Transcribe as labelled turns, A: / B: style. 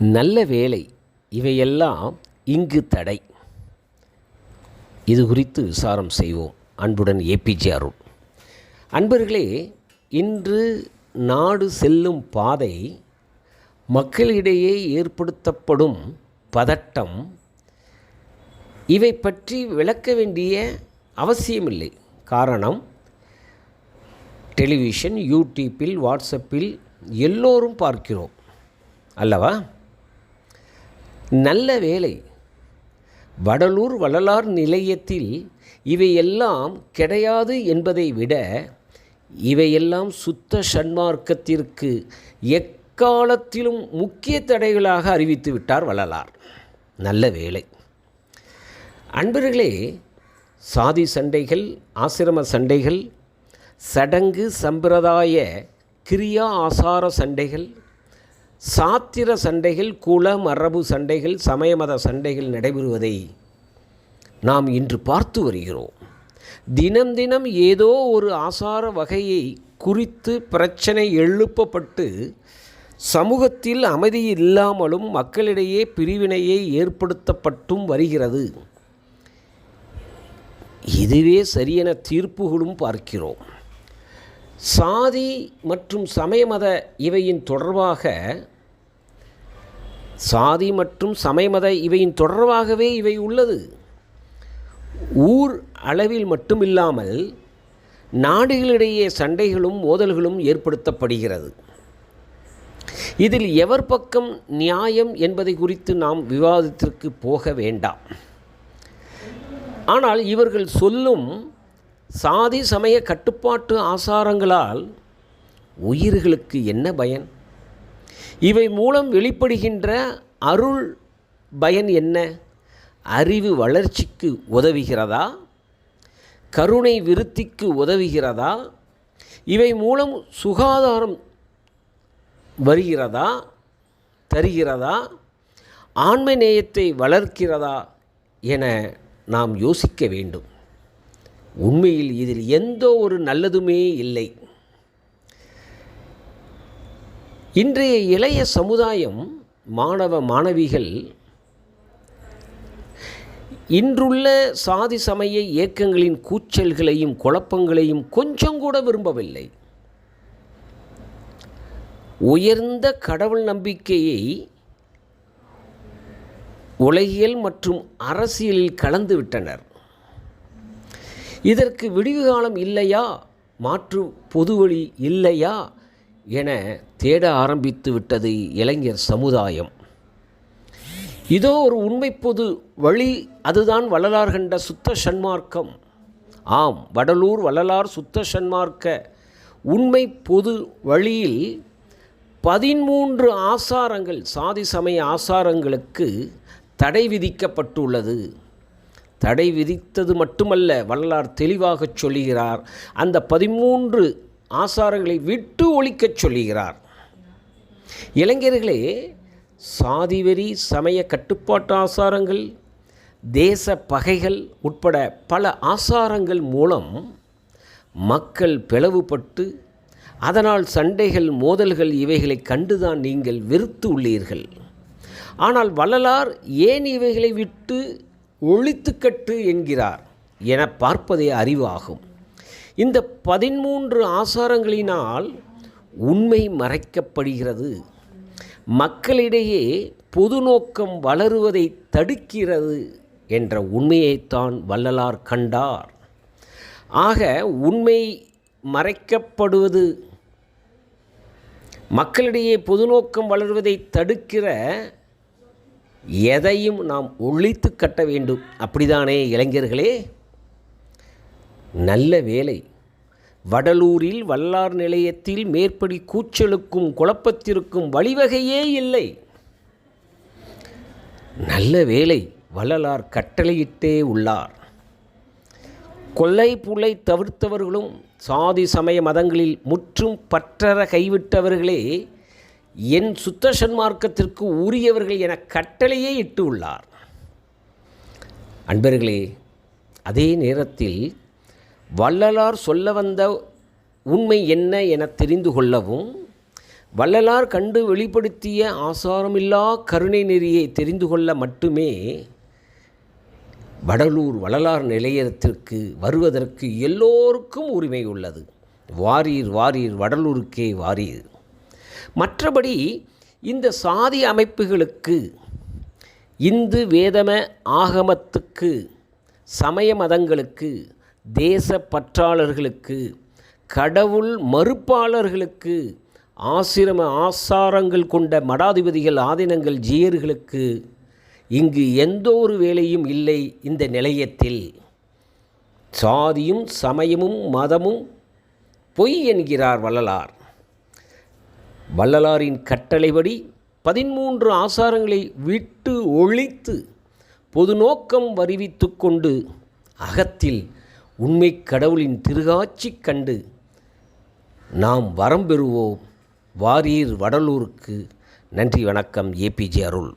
A: நல்ல வேலை இவையெல்லாம் இங்கு தடை. இது குறித்து விசாரம் செய்வோம். அன்புடன் ஏபிஜே அருள். அன்பர்களே இன்று நாடு செல்லும் பாதை மக்களிடையே ஏற்படுத்தப்படும் பதட்டம். இவை பற்றி விளக்க வேண்டிய அவசியமில்லை. காரணம் டெலிவிஷன் யூடியூப்பில் வாட்ஸ்அப்பில் எல்லோரும் பார்க்கிறோம். அல்லவா? நல்ல வேலை வடலூர் வள்ளலார் நிலையத்தில் இவையெல்லாம் கிடையாது என்பதை விட இவையெல்லாம் சுத்த சன்மார்க்கத்திற்கு எக்காலத்திலும் முக்கிய தடைகளாக அறிவித்து விட்டார் வள்ளலார். நல்ல வேலை அன்பர்களே சாதி சண்டைகள் ஆசிரம சண்டைகள் சடங்கு சம்பிரதாய கிரியா ஆசார சண்டைகள் சாத்திர சண்டைகள் குல மரபு சண்டைகள் சமயமத சண்டைகள் நடைபெறுவதை நாம் இன்று பார்த்து வருகிறோம். தினம் தினம் ஏதோ ஒரு ஆசார வகையை குறித்து பிரச்சனை எழுப்பப்பட்டு சமூகத்தில் அமைதி இல்லாமலும் மக்களிடையே பிரிவினையை ஏற்படுத்தப்பட்டும் வருகிறது. இதுவே சரியென தீர்ப்புகளும் பார்க்கிறோம். சாதி மற்றும் சமயமத இவையின் தொடர்பாக சாதி மற்றும் சமயமத இவையின் தொடர்பாகவே இவை உள்ளது. ஊர் அளவில் மட்டுமில்லாமல் நாடுகளிடையே சண்டைகளும் மோதல்களும் ஏற்படுத்தப்படுகிறது. இதில் எவர் பக்கம் நியாயம் என்பதை குறித்து நாம் விவாதத்திற்கு போக வேண்டாம். ஆனால் இவர்கள் சொல்லும் சாதி சமய கட்டுப்பாட்டு ஆசாரங்களால் உயிர்களுக்கு என்ன பயன்? இவை மூலம் வெளிப்படுகின்ற அருள் பயன் என்ன? அறிவு வளர்ச்சிக்கு உதவுகிறதா? கருணை விருத்திக்கு உதவுகிறதா? இவை மூலம் சுகாதாரம் வருகிறதா? தருகிறதா? ஆண்மை நேயத்தை வளர்க்கிறதா? என நாம் யோசிக்க வேண்டும். உண்மையில் இதில் எந்த ஒரு நல்லதுமே இல்லை. இன்றைய இளைய சமுதாயம் மாணவ மாணவிகள் இன்றுள்ள சாதி சமய இயக்கங்களின் கூச்சல்களையும் குழப்பங்களையும் கொஞ்சம் கூட விரும்பவில்லை. உயர்ந்த கடவுள் நம்பிக்கையை உலகியல் மற்றும் அரசியலில் கலந்து விட்டனர். இதற்கு விடிவு காலம் இல்லையா? மாற்று பொதுவழி இல்லையா? என தேட ஆரம்பித்து விட்டது இளைஞர் சமுதாயம். இதோ ஒரு உண்மை பொது வழி அதுதான் வள்ளலார் கண்ட சுத்த சன்மார்க்கம். ஆம் வடலூர் வள்ளலார் சுத்த சன்மார்க்க உண்மை பொது வழியில் பதிமூன்று ஆசாரங்கள் சாதி சமய ஆசாரங்களுக்கு தடை விதிக்கப்பட்டுள்ளது. தடை விதித்தது மட்டுமல்ல வள்ளலார் தெளிவாகச் சொல்கிறார் அந்த பதிமூன்று ஆசாரங்களை விட்டு ஒழிக்கச் சொல்லுகிறார். இளைஞர்களே சாதிவெறி சமய கட்டுப்பாட்டு ஆசாரங்கள் தேச பகைகள் உட்பட பல ஆசாரங்கள் மூலம் மக்கள் பிளவுபட்டு அதனால் சண்டைகள் மோதல்கள் இவைகளை கண்டுதான் நீங்கள் வெறுத்து உள்ளீர்கள். ஆனால் வள்ளலார் ஏன் இவைகளை விட்டு ஒழித்துக்கட்டு என்கிறார்? என பார்ப்பதே அறிவாகும். இந்த பதிமூன்று ஆசாரங்களினால் உண்மை மறைக்கப்படுகிறது. மக்களிடையே பொது நோக்கம் வளருவதை தடுக்கிறது என்ற உண்மையைத்தான் வள்ளலார் கண்டார். ஆக உண்மை மறைக்கப்படுவது மக்களிடையே பொது நோக்கம் வளர்வதை தடுக்கிற எதையும் நாம் ஒழித்து கட்ட வேண்டும். அப்படிதானே இளைஞர்களே? நல்ல வேலை. வடலூரில் வல்லார் நிலையத்தில் மேற்படி கூச்சலுக்கும் குழப்பத்திற்கும் வழிவகையே இல்லை. நல்ல வேலை வள்ளலார் கட்டளையிட்டே உள்ளார். கொள்ளை புலை தவிர்த்தவர்களும் சாதி சமய மதங்களில் முற்றும் பற்றற கைவிட்டவர்களே என் சுத்த சன்மார்க்கத்திற்கு உரியவர்கள் என கட்டளையே இட்டு உள்ளார். அன்பர்களே அதே நேரத்தில் வள்ளலார் சொல்ல வந்த உண்மை என்ன என தெரிந்து கொள்ளவும் வள்ளலார் கண்டு வெளிப்படுத்திய ஆசாரமில்லா கருணை நெறியை தெரிந்து கொள்ள மட்டுமே வடலூர் வள்ளலார் நிலையத்திற்கு வருவதற்கு எல்லோருக்கும் உரிமை உள்ளது. வாரீர் வாரீர் வடலூருக்கே வாரீர். மற்றபடி இந்த சாதி அமைப்புகளுக்கு இந்து வேதம ஆகமத்துக்கு சமய மதங்களுக்கு தேச பற்றாளர்களுக்கு கடவுள் மறுப்பாளர்களுக்கு ஆசிரம ஆசாரங்கள் கொண்ட மடாதிபதிகள் ஆதீனங்கள் ஜீயர்களுக்கு இங்கு எந்த ஒரு வேலையும் இல்லை இந்த நிலையத்தில். சாதியும் சமயமும் மதமும் பொய் என்கிறார் வள்ளலார். வள்ளலாரின் கட்டளைப்படி பதிமூன்று ஆசாரங்களை விட்டு ஒழித்து பொது நோக்கம் வருவித்து கொண்டு அகத்தில் உண்மை கடவுளின் திருகாட்சி கண்டு நாம் வரம் பெறுவோம். வாரீர் வடலூருக்கு நன்றி வணக்கம். ஏபிஜே அருள்.